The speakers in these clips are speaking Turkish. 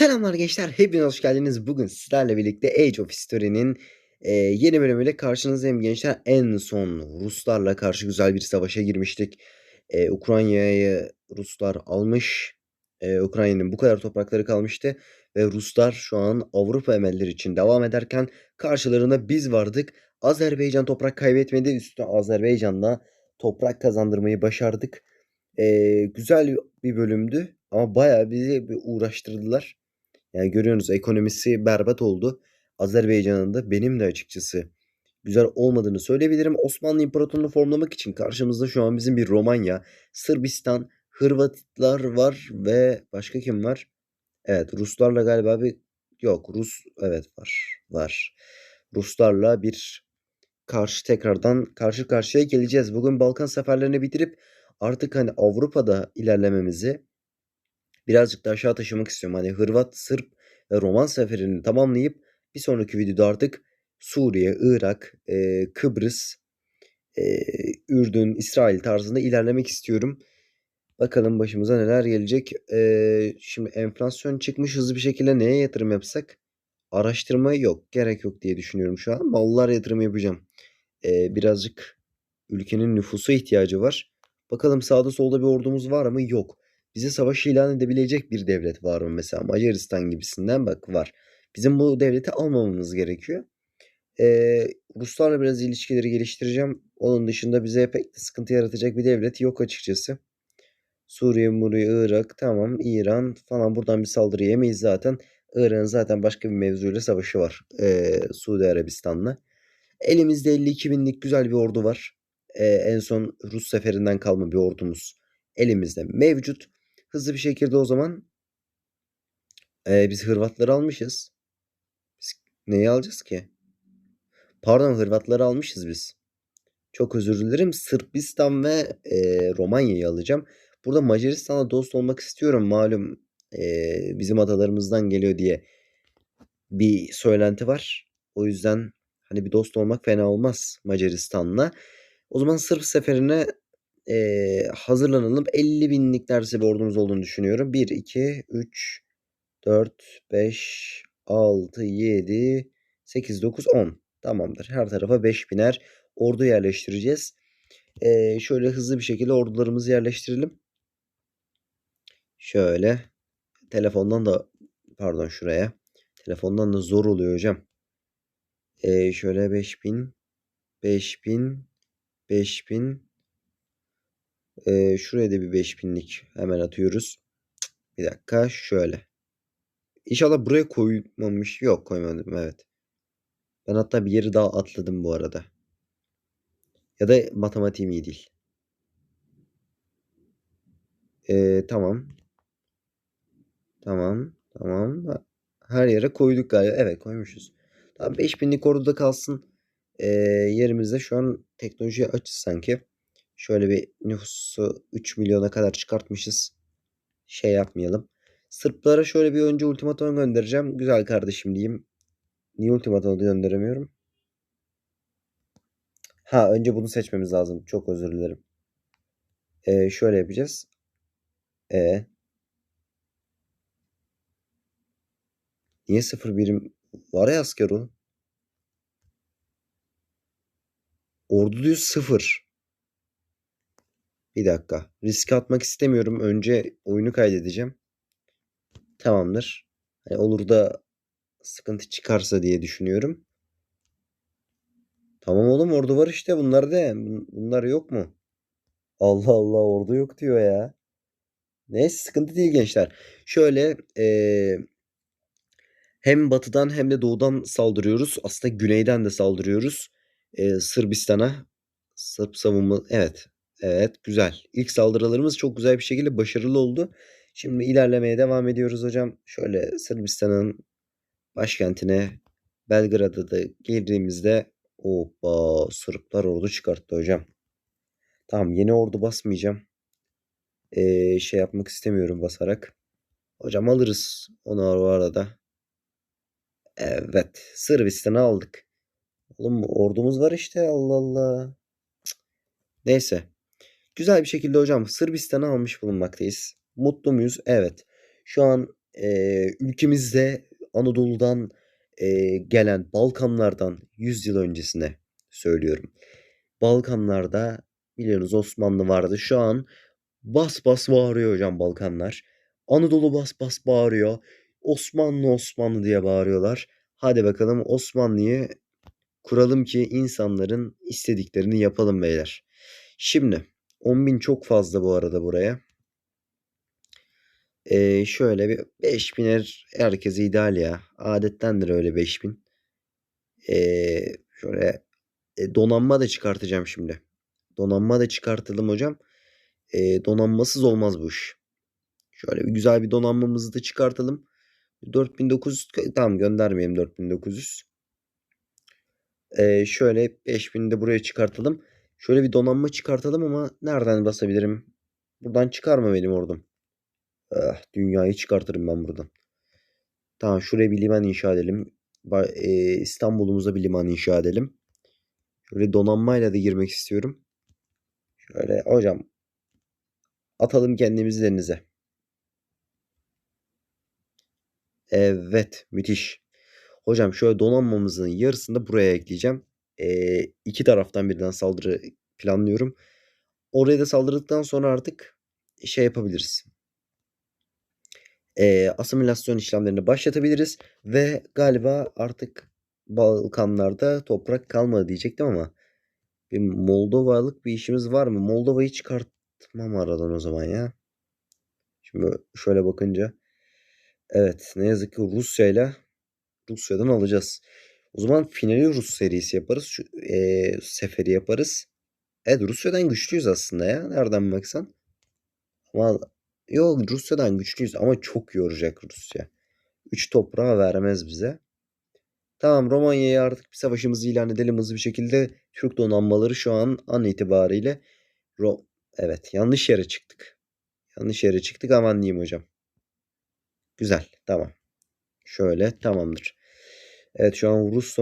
Selamlar gençler, hepiniz hoş geldiniz. Bugün sizlerle birlikte Age of History'nin e, yeni bölümüyle karşınızdayım gençler. En son Ruslarla karşı güzel bir savaşa girmiştik. E, Ukrayna'yı Ruslar almış. E, Ukrayna'nın bu kadar toprakları kalmıştı. Ve Ruslar şu an Avrupa emelleri için devam ederken karşılarında biz vardık. Azerbaycan toprak kaybetmedi. Üstüne Azerbaycan'la toprak kazandırmayı başardık. E, güzel bir bölümdü ama bayağı bizi uğraştırdılar. Yani görüyorsunuz ekonomisi berbat oldu. Azerbaycan'ın da benim de açıkçası güzel olmadığını söyleyebilirim. Osmanlı İmparatorluğu'nu formlamak için karşımızda şu an bizim bir Romanya, Sırbistan, Hırvatlar var ve başka kim var? Evet Ruslarla galiba bir yok Rus evet var var. Ruslarla bir karşı tekrardan karşı karşıya geleceğiz. Bugün Balkan seferlerini bitirip artık hani Avrupa'da ilerlememizi birazcık da aşağı taşımak istiyorum. Hani Hırvat, Sırp ve Roman seferini tamamlayıp bir sonraki videoda artık Suriye, Irak, e, Kıbrıs, e, Ürdün, İsrail tarzında ilerlemek istiyorum. Bakalım başımıza neler gelecek. E, şimdi enflasyon çıkmış hızlı bir şekilde neye yatırım yapsak? Araştırma yok. Gerek yok diye düşünüyorum şu an. Mallar yatırım yapacağım. E, birazcık ülkenin nüfusa ihtiyacı var. Bakalım sağda solda bir ordumuz var mı? Yok bize savaş ilan edebilecek bir devlet var mı mesela Macaristan gibisinden bak var. Bizim bu devleti almamamız gerekiyor. Ee, Ruslarla biraz ilişkileri geliştireceğim. Onun dışında bize pek de sıkıntı yaratacak bir devlet yok açıkçası. Suriye, Muriye, Irak, tamam İran falan buradan bir saldırı yemeyiz zaten. İran'ın zaten başka bir mevzuyla savaşı var. Ee, Suudi Arabistan'la. Elimizde 52 binlik güzel bir ordu var. Ee, en son Rus seferinden kalma bir ordumuz elimizde mevcut. Hızlı bir şekilde o zaman e, biz Hırvatları almışız. Biz neyi alacağız ki? Pardon Hırvatları almışız biz. Çok özür dilerim. Sırbistan ve e, Romanya'yı alacağım. Burada Macaristan'la dost olmak istiyorum. Malum e, bizim atalarımızdan geliyor diye bir söylenti var. O yüzden hani bir dost olmak fena olmaz Macaristan'la. O zaman Sırp seferine e, hazırlanalım. 50 binlik neredeyse bir ordumuz olduğunu düşünüyorum. 1, 2, 3, 4, 5, 6, 7, 8, 9, 10. Tamamdır. Her tarafa 5 biner ordu yerleştireceğiz. E, şöyle hızlı bir şekilde ordularımızı yerleştirelim. Şöyle. Telefondan da pardon şuraya. Telefondan da zor oluyor hocam. E, şöyle 5000 5000 5000 ee, şuraya da bir 5000'lik hemen atıyoruz. Bir dakika şöyle. İnşallah buraya koymamış. Yok koymadım evet. Ben hatta bir yeri daha atladım bu arada. Ya da matematiğim iyi değil. Ee, tamam. Tamam. Tamam. Her yere koyduk galiba. Evet koymuşuz. Tamam 5000'lik orada kalsın. Ee, yerimizde şu an teknolojiye açız sanki. Şöyle bir nüfusu 3 milyona kadar çıkartmışız. Şey yapmayalım. Sırplara şöyle bir önce ultimatum göndereceğim. Güzel kardeşim diyeyim. Niye ultimatum gönderemiyorum? Ha önce bunu seçmemiz lazım. Çok özür dilerim. Ee, şöyle yapacağız. E Niye sıfır birim var ya asker o? Ordu diyor sıfır. Bir dakika. Riske atmak istemiyorum. Önce oyunu kaydedeceğim. Tamamdır. Hani olur da sıkıntı çıkarsa diye düşünüyorum. Tamam oğlum ordu var işte. Bunlar de. Bunlar yok mu? Allah Allah ordu yok diyor ya. Neyse sıkıntı değil gençler. Şöyle ee, hem batıdan hem de doğudan saldırıyoruz. Aslında güneyden de saldırıyoruz. E, Sırbistan'a. Sırp savunma. Evet. Evet güzel. İlk saldırılarımız çok güzel bir şekilde başarılı oldu. Şimdi ilerlemeye devam ediyoruz hocam. Şöyle Sırbistan'ın başkentine Belgrad'a da girdiğimizde Hoppa Sırplar ordu çıkarttı hocam. Tamam yeni ordu basmayacağım. Ee, şey yapmak istemiyorum basarak. Hocam alırız onu o arada. Evet Sırbistan'ı aldık. Oğlum ordumuz var işte Allah Allah. Neyse. Güzel bir şekilde hocam Sırbistan'ı almış bulunmaktayız. Mutlu muyuz? Evet. Şu an eee, ülkemizde Anadolu'dan, eee, gelen Balkanlardan 100 yıl öncesine söylüyorum. Balkanlarda biliyorsunuz Osmanlı vardı. Şu an bas bas bağırıyor hocam Balkanlar. Anadolu bas bas bağırıyor. Osmanlı Osmanlı diye bağırıyorlar. Hadi bakalım Osmanlı'yı kuralım ki insanların istediklerini yapalım beyler. Şimdi 10.000 çok fazla bu arada buraya. Ee, şöyle bir 5000'er herkese ideal ya. Adettendir öyle 5000. Ee, şöyle e, donanma da çıkartacağım şimdi. Donanma da çıkartalım hocam. Ee, donanmasız olmaz bu iş. Şöyle bir güzel bir donanmamızı da çıkartalım. 4900 tamam göndermeyelim 4900. Ee, şöyle 5000'i de buraya çıkartalım. Şöyle bir donanma çıkartalım ama nereden basabilirim? Buradan çıkarma benim ordum. Ah, dünyayı çıkartırım ben buradan. Tamam şuraya bir liman inşa edelim. E, İstanbul'umuza bir liman inşa edelim. Şöyle donanmayla da girmek istiyorum. Şöyle hocam atalım kendimizi denize. Evet müthiş. Hocam şöyle donanmamızın yarısını da buraya ekleyeceğim. Ee, iki taraftan birden saldırı planlıyorum. Oraya da saldırdıktan sonra artık şey yapabiliriz. Ee, asimilasyon işlemlerini başlatabiliriz. Ve galiba artık Balkanlarda toprak kalmadı diyecektim ama bir Moldovalık bir işimiz var mı? Moldova'yı çıkartmam aradan o zaman ya. Şimdi şöyle bakınca. Evet ne yazık ki Rusya ile Rusya'dan alacağız. O zaman finali Rus serisi yaparız. Şu, e, seferi yaparız. Evet Rusya'dan güçlüyüz aslında ya. Nereden baksan. Ama yok Rusya'dan güçlüyüz ama çok yoracak Rusya. 3 toprağı vermez bize. Tamam Romanya'ya artık bir savaşımızı ilan edelim hızlı bir şekilde. Türk donanmaları şu an an itibariyle Ro Evet yanlış yere çıktık. Yanlış yere çıktık aman diyeyim hocam. Güzel tamam. Şöyle tamamdır. Evet şu an Rus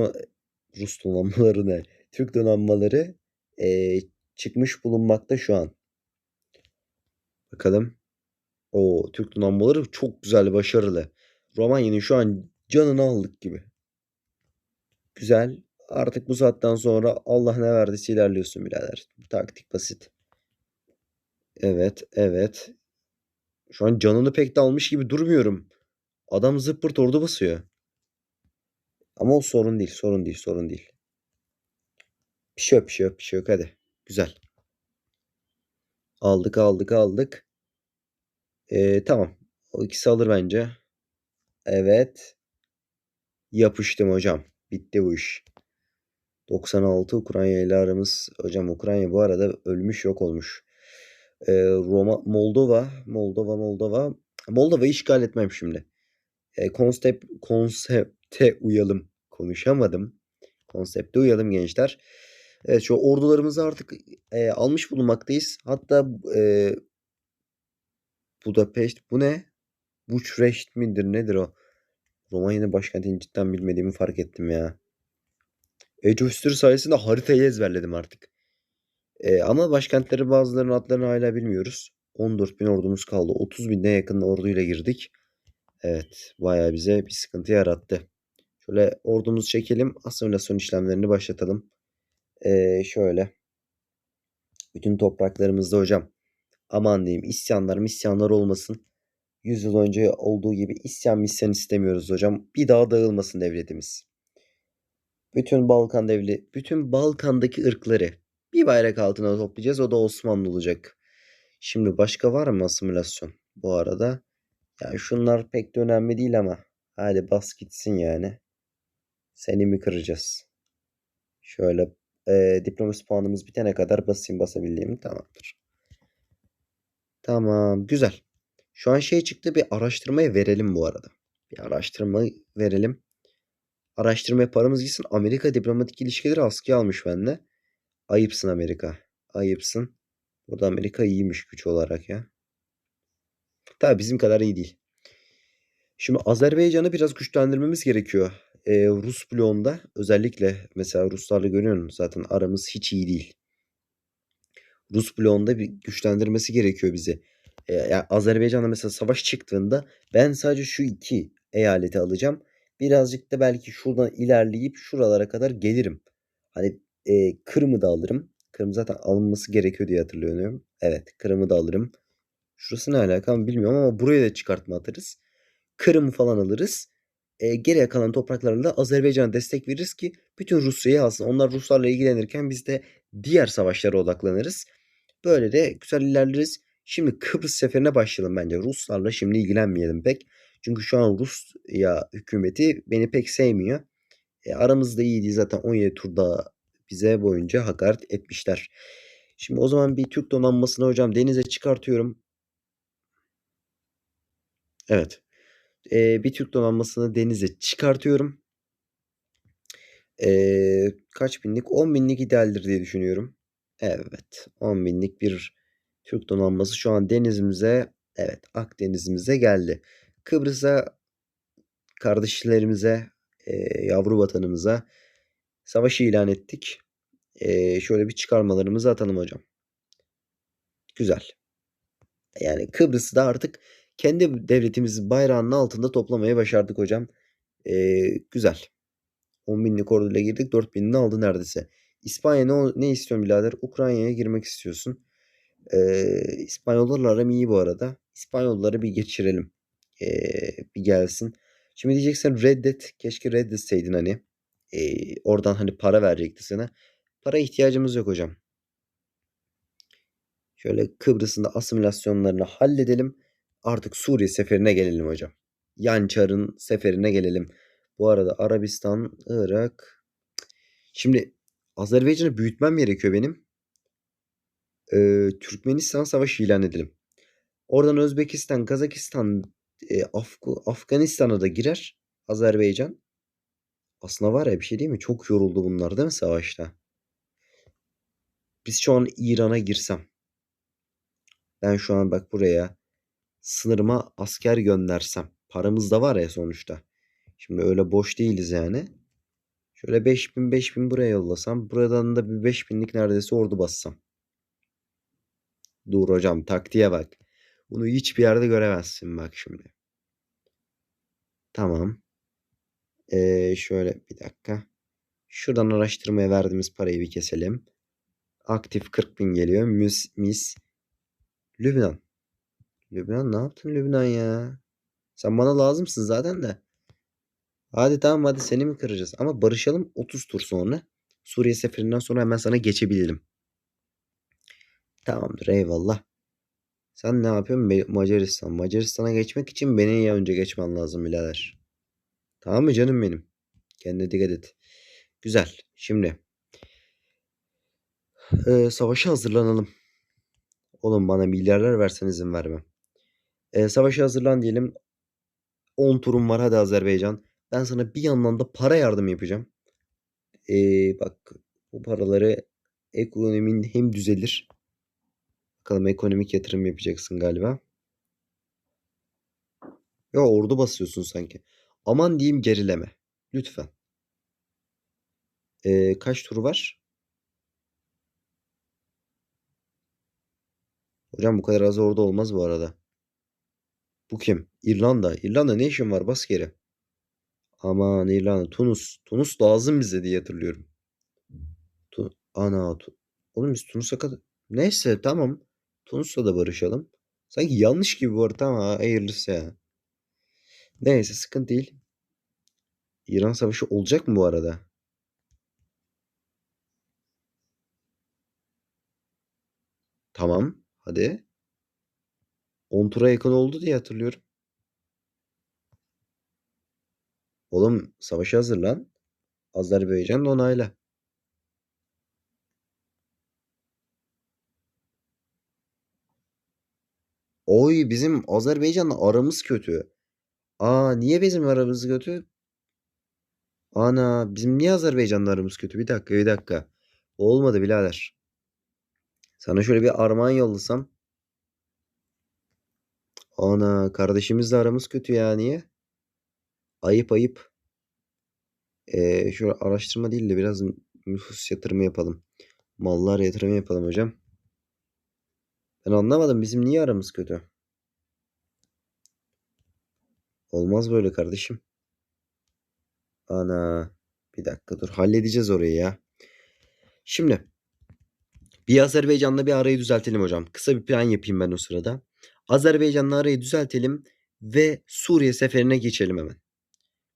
Rus donanmaları ne? Türk donanmaları e, çıkmış bulunmakta şu an. Bakalım. O Türk donanmaları çok güzel, başarılı. Romanya'nın şu an canını aldık gibi. Güzel. Artık bu saatten sonra Allah ne verdiyse ilerliyorsun birader. Taktik basit. Evet, evet. Şu an canını pek de almış gibi durmuyorum. Adam zıppırt ordu basıyor. Ama o sorun değil, sorun değil, sorun değil. Bir şey bir şey bir şey. Hadi. Güzel. Aldık, aldık, aldık. Ee, tamam. O ikisi alır bence. Evet. Yapıştım hocam. Bitti bu iş. 96 Ukrayna ile aramız. Hocam Ukrayna bu arada ölmüş yok olmuş. Ee, Roma, Moldova, Moldova, Moldova. Moldova'yı işgal etmem şimdi. Ee, konsept, konsepte uyalım. Konuşamadım. Konsepte uyalım gençler. Evet şu ordularımızı artık e, almış bulunmaktayız. Hatta e, Budapeşt bu ne? Buçreşt midir nedir o? Romanya'nın başkentini cidden bilmediğimi fark ettim ya. Age of History sayesinde haritayı ezberledim artık. E, ama başkentleri bazılarının adlarını hala bilmiyoruz. 14 bin ordumuz kaldı. 30 bine yakın orduyla girdik. Evet baya bize bir sıkıntı yarattı. Şöyle ordumuzu çekelim. Asimilasyon işlemlerini başlatalım. Ee, şöyle. Bütün topraklarımızda hocam. Aman diyeyim isyanlar misyanlar olmasın. 100 yıl önce olduğu gibi isyan misyan istemiyoruz hocam. Bir daha dağılmasın devletimiz. Bütün Balkan devli, bütün Balkan'daki ırkları bir bayrak altına toplayacağız. O da Osmanlı olacak. Şimdi başka var mı asimilasyon bu arada? Yani şunlar pek de önemli değil ama. Hadi bas gitsin yani. Seni mi kıracağız? Şöyle e, diplomasi puanımız bitene kadar basayım basabildiğimi tamamdır. Tamam güzel. Şu an şey çıktı bir araştırmaya verelim bu arada. Bir araştırma verelim. Araştırma paramız gitsin. Amerika diplomatik ilişkileri askıya almış bende. Ayıpsın Amerika. Ayıpsın. Burada Amerika iyiymiş güç olarak ya. Tabi bizim kadar iyi değil. Şimdi Azerbaycan'ı biraz güçlendirmemiz gerekiyor. Ee, Rus bloğunda özellikle mesela Ruslarla görüyorsun zaten aramız hiç iyi değil. Rus bloğunda bir güçlendirmesi gerekiyor bizi. E, yani Azerbaycan'da mesela savaş çıktığında ben sadece şu iki eyaleti alacağım. Birazcık da belki şuradan ilerleyip şuralara kadar gelirim. Hani e, Kırım'ı da alırım. Kırım zaten alınması gerekiyor diye hatırlıyorum. Evet Kırım'ı da alırım. Şurası ne alaka bilmiyorum ama buraya da çıkartma atarız. Kırım'ı falan alırız. E, geriye kalan topraklarla da Azerbaycan'a destek veririz ki bütün Rusya'yı alsın. Onlar Ruslarla ilgilenirken biz de diğer savaşlara odaklanırız. Böyle de güzel ilerleriz. Şimdi Kıbrıs seferine başlayalım bence. Ruslarla şimdi ilgilenmeyelim pek. Çünkü şu an Rusya hükümeti beni pek sevmiyor. E, aramızda iyiydi zaten 17 turda bize boyunca hakaret etmişler. Şimdi o zaman bir Türk donanmasını hocam denize çıkartıyorum. Evet. Ee, bir Türk donanmasını denize çıkartıyorum. Ee, kaç binlik? 10 binlik idealdir diye düşünüyorum. Evet. 10 binlik bir Türk donanması şu an denizimize evet Akdenizimize geldi. Kıbrıs'a kardeşlerimize e, yavru vatanımıza savaşı ilan ettik. E, şöyle bir çıkarmalarımızı atalım hocam. Güzel. Yani Kıbrıs'ı da artık kendi devletimizin bayrağının altında toplamayı başardık hocam. E, güzel. 10 binlik orduyla girdik. 4 binini aldı neredeyse. İspanya ne, ne istiyorsun birader? Ukrayna'ya girmek istiyorsun. Ee, İspanyollarla aram iyi bu arada. İspanyolları bir geçirelim. Ee, bir gelsin. Şimdi diyeceksin reddet. Keşke reddetseydin hani. Ee, oradan hani para verecekti sana. Para ihtiyacımız yok hocam. Şöyle Kıbrıs'ın da asimilasyonlarını halledelim. Artık Suriye seferine gelelim hocam. Yançar'ın seferine gelelim. Bu arada Arabistan, Irak. Şimdi Azerbaycan'ı büyütmem gerekiyor benim. Ee, Türkmenistan savaşı ilan edelim. Oradan Özbekistan, Kazakistan, e, Af Afganistan'a da girer Azerbaycan. Aslında var ya bir şey değil mi? Çok yoruldu bunlar değil mi savaşta? Biz şu an İran'a girsem. Ben şu an bak buraya sınırıma asker göndersem. Paramız da var ya sonuçta. Şimdi öyle boş değiliz yani. Şöyle 5000 5000 buraya yollasam. Buradan da bir 5000'lik neredeyse ordu bassam. Dur hocam taktiğe bak. Bunu hiçbir yerde göremezsin bak şimdi. Tamam. Ee, şöyle bir dakika. Şuradan araştırmaya verdiğimiz parayı bir keselim. Aktif 40 bin geliyor. Mis, mis. Lübnan. Lübnan ne yaptın Lübnan ya? Sen bana lazımsın zaten de. Hadi tamam hadi seni mi kıracağız? Ama barışalım 30 tur sonra. Suriye seferinden sonra hemen sana geçebilirim. Tamamdır eyvallah. Sen ne yapıyorsun? Macaristan. Macaristan'a geçmek için beni ya önce geçmen lazım birader. Tamam mı canım benim? Kendine dikkat et. Güzel. Şimdi. Ee, savaşa hazırlanalım. Oğlum bana milyarlar versen izin vermem. Ee, savaşa hazırlan diyelim. 10 turum var hadi Azerbaycan. Ben sana bir yandan da para yardım yapacağım. Ee, bak bu paraları ekonomin hem düzelir. Bakalım ekonomik yatırım yapacaksın galiba. Ya ordu basıyorsun sanki. Aman diyeyim gerileme. Lütfen. Ee, kaç tur var? Hocam bu kadar az ordu olmaz bu arada. Bu kim? İrlanda. İrlanda ne işin var? Bas. Aman İrlanda. Tunus. Tunus lazım bize diye hatırlıyorum. Tu Ana. Tu Oğlum biz Tunus'a kadar... Neyse tamam. Tunus'la da barışalım. Sanki yanlış gibi bu arada ama hayırlısı ya. Neyse sıkıntı değil. İran savaşı olacak mı bu arada? Tamam. Hadi. 10 tura yakın oldu diye hatırlıyorum. Oğlum savaşa hazırlan. Azerbaycan onayla. Oy bizim Azerbaycan'la aramız kötü. Aa niye bizim aramız kötü? Ana bizim niye Azerbaycan'la aramız kötü? Bir dakika bir dakika. Olmadı birader. Sana şöyle bir armağan yollasam. Ana kardeşimizle aramız kötü ya niye? Ayıp ayıp. Ee, şöyle araştırma değil de biraz nüfus yatırımı yapalım. Mallar yatırımı yapalım hocam. Ben anlamadım bizim niye aramız kötü? Olmaz böyle kardeşim. Ana. Bir dakika dur. Halledeceğiz orayı ya. Şimdi. Bir Azerbaycan'la bir arayı düzeltelim hocam. Kısa bir plan yapayım ben o sırada. Azerbaycan'la arayı düzeltelim ve Suriye seferine geçelim hemen.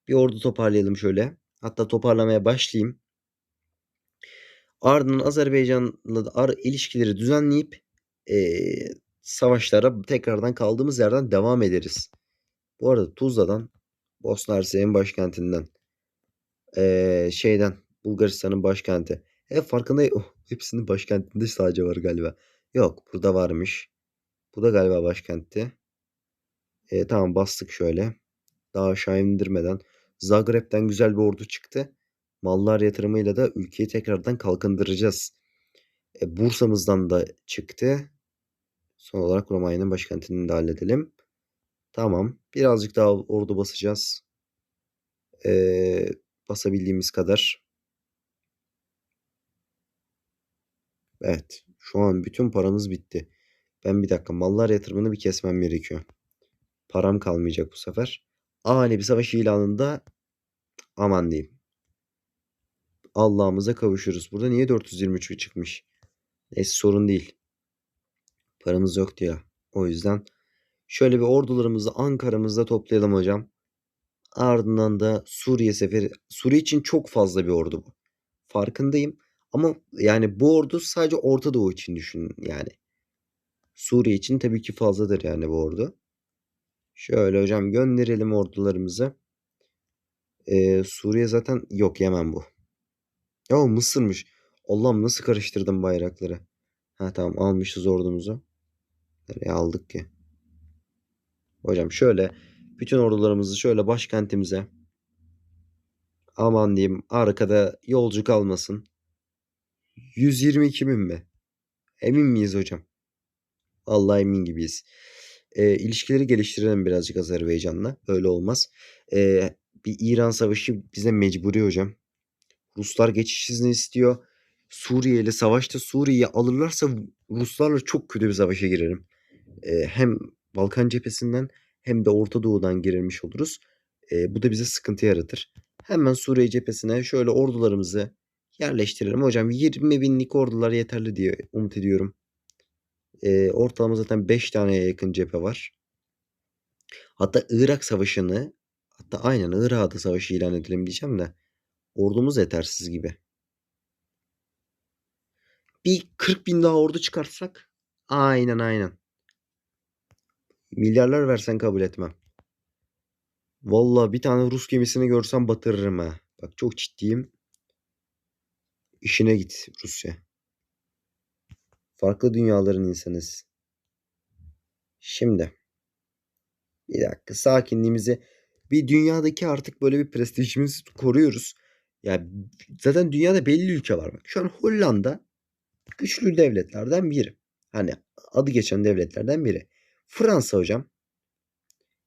Bir ordu toparlayalım şöyle. Hatta toparlamaya başlayayım. Ardından Azerbaycan'la ar ilişkileri düzenleyip e, savaşlara tekrardan kaldığımız yerden devam ederiz. Bu arada Tuzla'dan Bosna Hersek'in başkentinden e, şeyden Bulgaristan'ın başkenti. E farkında oh, hepsinin başkentinde sadece var galiba. Yok burada varmış. Bu da galiba başkentti. E, tamam bastık şöyle. Daha aşağı indirmeden. Zagreb'den güzel bir ordu çıktı. Mallar yatırımıyla da ülkeyi tekrardan kalkındıracağız. E, Bursa'mızdan da çıktı. Son olarak Romanya'nın başkentini de halledelim. Tamam. Birazcık daha ordu basacağız. Ee, basabildiğimiz kadar. Evet. Şu an bütün paramız bitti. Ben bir dakika mallar yatırımını bir kesmem gerekiyor. Param kalmayacak bu sefer. Ani bir savaş ilanında aman diyeyim. Allah'ımıza kavuşuruz. Burada niye 423 çıkmış? Neyse sorun değil. Paramız yoktu ya. O yüzden şöyle bir ordularımızı Ankara'mızda toplayalım hocam. Ardından da Suriye seferi. Suriye için çok fazla bir ordu bu. Farkındayım. Ama yani bu ordu sadece Orta Doğu için düşünün yani. Suriye için tabii ki fazladır yani bu ordu. Şöyle hocam gönderelim ordularımızı. Ee, Suriye zaten yok Yemen bu. Ya Mısır'mış. Allah'ım nasıl karıştırdım bayrakları. Ha tamam almışız ordumuzu. Nereye aldık ki? Hocam şöyle bütün ordularımızı şöyle başkentimize aman diyeyim arkada yolcu kalmasın. 122 bin mi? Emin miyiz hocam? Vallahi emin gibiyiz. E, ilişkileri geliştirelim birazcık Azerbaycan'la. Öyle olmaz. E, bir İran savaşı bize mecburi hocam. Ruslar geçiş izni istiyor. Suriye ile savaşta Suriye'yi alırlarsa Ruslarla çok kötü bir savaşa girerim. Ee, hem Balkan cephesinden hem de Orta Doğu'dan girilmiş oluruz. Ee, bu da bize sıkıntı yaratır. Hemen Suriye cephesine şöyle ordularımızı yerleştirelim. Hocam 20 binlik ordular yeterli diye umut ediyorum. Ee, ortalama zaten 5 taneye yakın cephe var. Hatta Irak Savaşı'nı hatta aynen Irak'ta savaşı ilan edelim diyeceğim de ordumuz yetersiz gibi. Bir 40 bin daha ordu çıkartsak aynen aynen. Milyarlar versen kabul etmem. Vallahi bir tane Rus gemisini görsem batırırım ha. Bak çok ciddiyim. İşine git Rusya. Farklı dünyaların insanız. Şimdi. Bir dakika sakinliğimizi bir dünyadaki artık böyle bir prestijimizi koruyoruz. Ya yani zaten dünyada belli ülke var. Bak şu an Hollanda güçlü devletlerden biri. Hani adı geçen devletlerden biri. Fransa hocam.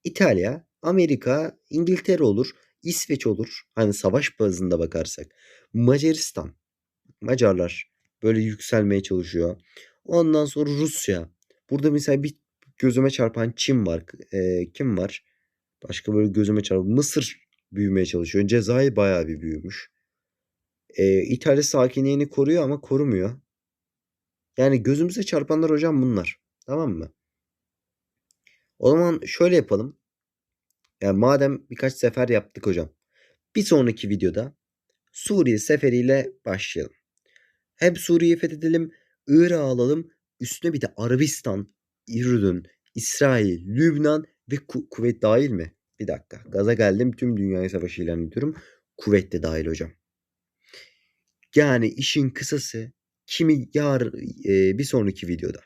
İtalya, Amerika, İngiltere olur. İsveç olur. Hani savaş bazında bakarsak. Macaristan. Macarlar böyle yükselmeye çalışıyor. Ondan sonra Rusya. Burada mesela bir gözüme çarpan Çin var. E, kim var? Başka böyle gözüme çarpan Mısır büyümeye çalışıyor. Cezayir bayağı bir büyümüş. E, İtalya sakinliğini koruyor ama korumuyor. Yani gözümüze çarpanlar hocam bunlar. Tamam mı? O zaman şöyle yapalım. Yani madem birkaç sefer yaptık hocam. Bir sonraki videoda Suriye seferiyle başlayalım. Hem Suriye'yi fethedelim, Irak'ı alalım, üstüne bir de Arabistan, Ürdün, İsrail, Lübnan ve Ku- Kuvvet dahil mi? Bir dakika. Gaza geldim. Tüm dünyayı savaşı ilan ediyorum. Kuvvet de dahil hocam. Yani işin kısası kimi yar e, bir sonraki videoda.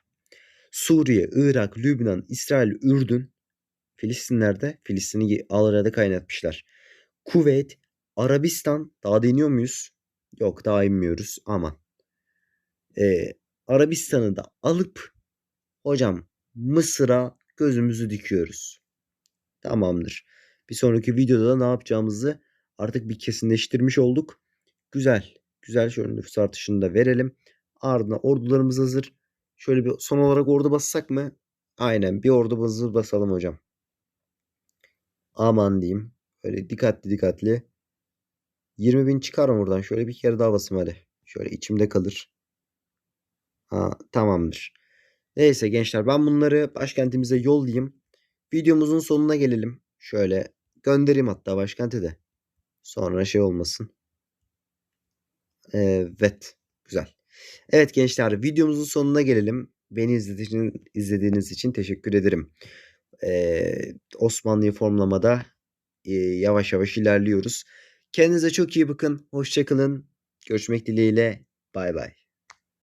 Suriye, Irak, Lübnan, İsrail, Ürdün, Filistinler'de Filistin'i ağlarda kaynatmışlar. Kuveyt, Arabistan daha deniyor muyuz? Yok daha inmiyoruz ama ee, Arabistan'ı da alıp hocam Mısır'a gözümüzü dikiyoruz. Tamamdır. Bir sonraki videoda da ne yapacağımızı artık bir kesinleştirmiş olduk. Güzel. Güzel şöyle nüfus artışını da verelim. Ardına ordularımız hazır. Şöyle bir son olarak ordu bassak mı? Aynen bir ordu basalım hocam. Aman diyeyim. Böyle dikkatli dikkatli. 20 bin çıkar mı buradan? Şöyle bir kere daha basayım hadi. Şöyle içimde kalır. Ha, tamamdır. Neyse gençler ben bunları başkentimize yollayayım. Videomuzun sonuna gelelim. Şöyle göndereyim hatta başkente de. Sonra şey olmasın. Evet. Güzel. Evet gençler videomuzun sonuna gelelim. Beni izlediğiniz, izlediğiniz için teşekkür ederim. Ee, Osmanlı'yı formlamada e, yavaş yavaş ilerliyoruz. Kendinize çok iyi bakın. Hoşçakalın. Görüşmek dileğiyle. Bay bay.